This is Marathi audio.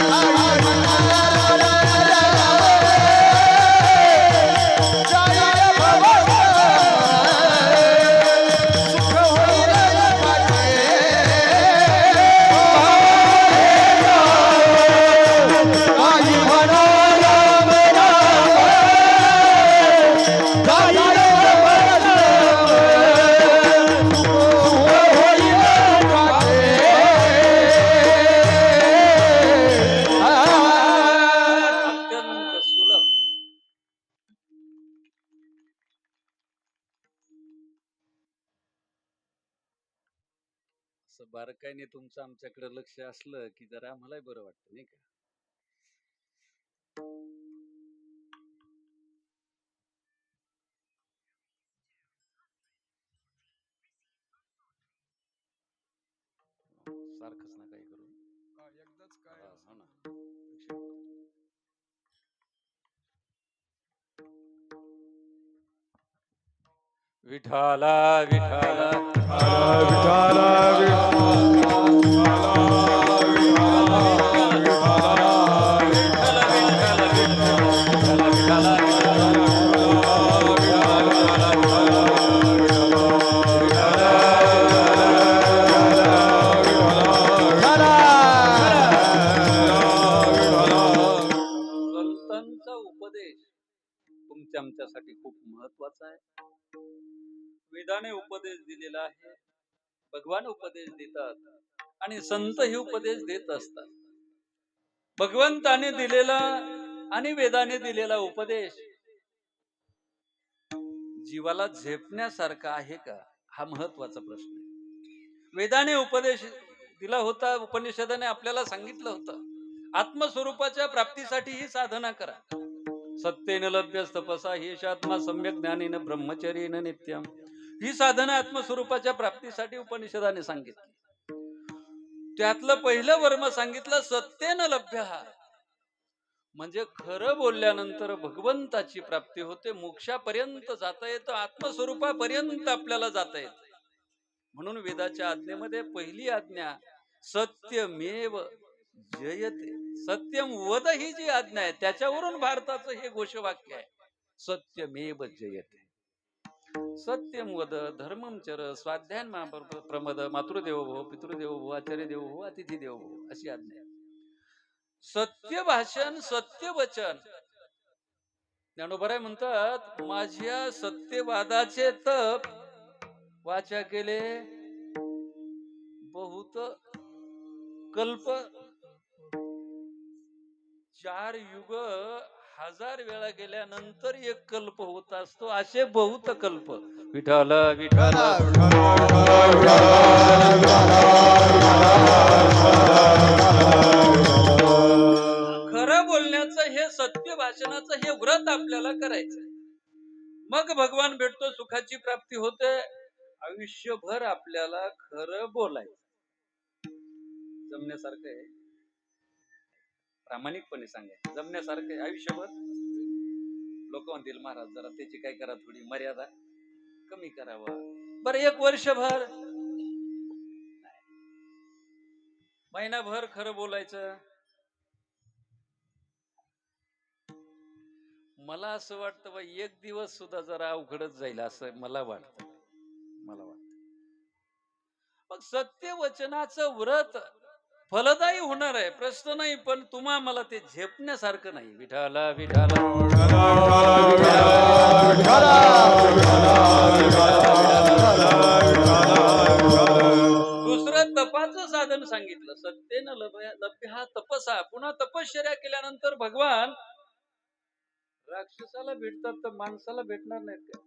Oh. असं बारकाईने तुमचं आमच्याकडे लक्ष असलं की जरा आम्हालाही बरं वाटतं नाही का? सारखंच ना काही करू. हा, हो ना. विठाला विठाला. संतांचा उपदेश तुमच्या आमच्यासाठी खूप महत्त्वाचा आहे वेदाने उपदेश दिलेला आहे. भगवान उपदेश देतात आणि संत हे उपदेश देत असतात. भगवंताने दिलेला आणि वेदाने दिलेला उपदेश जीवाला झेपण्यासारखा आहे का? हा महत्त्वाचा प्रश्न आहे. वेदाने उपदेश दिला होता उपनिषदाने आपल्याला सांगितलं होतं. आत्मस्वरूपाच्या प्राप्तीसाठी ही साधना करा. सत्तेन लभ्य तपसा ही आत्मा सम्यक ज्ञानेन ब्रह्मचर्येन नित्यम. ही साधना आत्मस्वरूपाच्या प्राप्तीसाठी उपनिषदाने सांगितली. त्यातलं पहिलं वर्म सांगितलं सत्येन लभ्य. म्हणजे खरं बोलल्यानंतर भगवंताची प्राप्ती होते मोक्षापर्यंत जाता येतं आत्मस्वरूपापर्यंत आपल्याला जाता येत. म्हणून वेदाच्या आज्ञेमध्ये पहिली आज्ञा सत्यमेव जयते. सत्यम वद ही जी आज्ञा आहे त्याच्यावरून भारताचं हे घोषवाक्य आहे सत्यमेव जयते. सत्यम वद धर्मम चर स्वाध्यान प्रमद मातृदेव भव पितृदेव भो आचार्य देव भो अतिथी देव भो अशी आज्ञा सत्य भाषण सत्य वचन. ज्ञानोबराय म्हणतात माझ्या सत्यवादाचे तप वाचा केले बहुत कल्प चार युग हजार वेळा गेल्यानंतर एक कल्प होत असतो असे बहुत कल्प. विठाल विठाल खरं बोलण्याचं हे सत्य भाषणाचं हे व्रत आपल्याला करायचं मग भगवान भेटतो सुखाची प्राप्ती होते. आयुष्यभर आपल्याला खरं बोलायचं. जमण्यासारखं आहे. प्रामाणिकपणे सांगायचं जमण्यासारखं आयुष्यभर. लोक म्हणतील महाराज जरा त्याची काय करा थोडी मर्यादा कमी करावा. बरं एक वर्षभर. महिनाभर खरं बोलायचं. मला असं वाटतं बा एक दिवस सुद्धा जरा अवघडच जाईल असं मला वाटतं. मला वाटतं. मग सत्य वचनाचं व्रत फलदायी होणार आहे प्रश्न नाही पण तुम्हा मला ते झेपण्यासारखं नाही. विठाला विठाला दुसरं तपाचं साधन सांगितलं. सत्तेनं लभ्य हा तपसा. पुन्हा तपश्चर्या केल्यानंतर भगवान राक्षसाला भेटतात तर माणसाला भेटणार नाहीत का